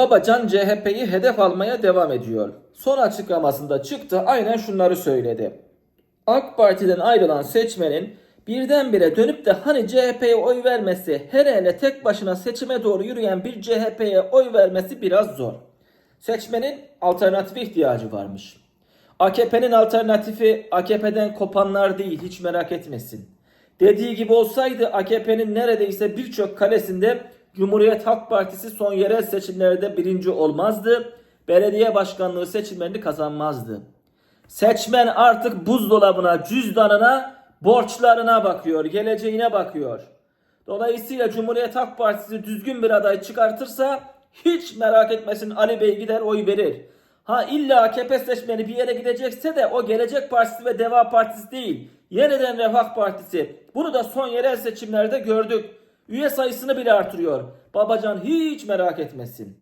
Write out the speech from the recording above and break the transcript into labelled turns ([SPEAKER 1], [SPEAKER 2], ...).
[SPEAKER 1] Babacan CHP'yi hedef almaya devam ediyor. Son açıklamasında çıktı aynen şunları söyledi. AK Parti'den ayrılan seçmenin birdenbire dönüp de hani CHP'ye oy vermesi, hele hele tek başına seçime doğru yürüyen bir CHP'ye oy vermesi biraz zor. Seçmenin alternatife ihtiyacı varmış. AKP'nin alternatifi AKP'den kopanlar değil hiç merak etmesin. Dediği gibi olsaydı AKP'nin neredeyse birçok kalesinde Cumhuriyet Halk Partisi son yerel seçimlerde birinci olmazdı. Belediye başkanlığı seçimlerini kazanmazdı. Seçmen artık buzdolabına, cüzdanına, borçlarına bakıyor, geleceğine bakıyor. Dolayısıyla Cumhuriyet Halk Partisi düzgün bir aday çıkartırsa hiç merak etmesin Ali Bey gider oy verir. Ha illa AKP seçmeni bir yere gidecekse de o Gelecek Partisi ve Deva Partisi değil. Yeniden Refah Partisi. Bunu da son yerel seçimlerde gördük. Üye sayısını bile artırıyor. Babacan hiç merak etmesin.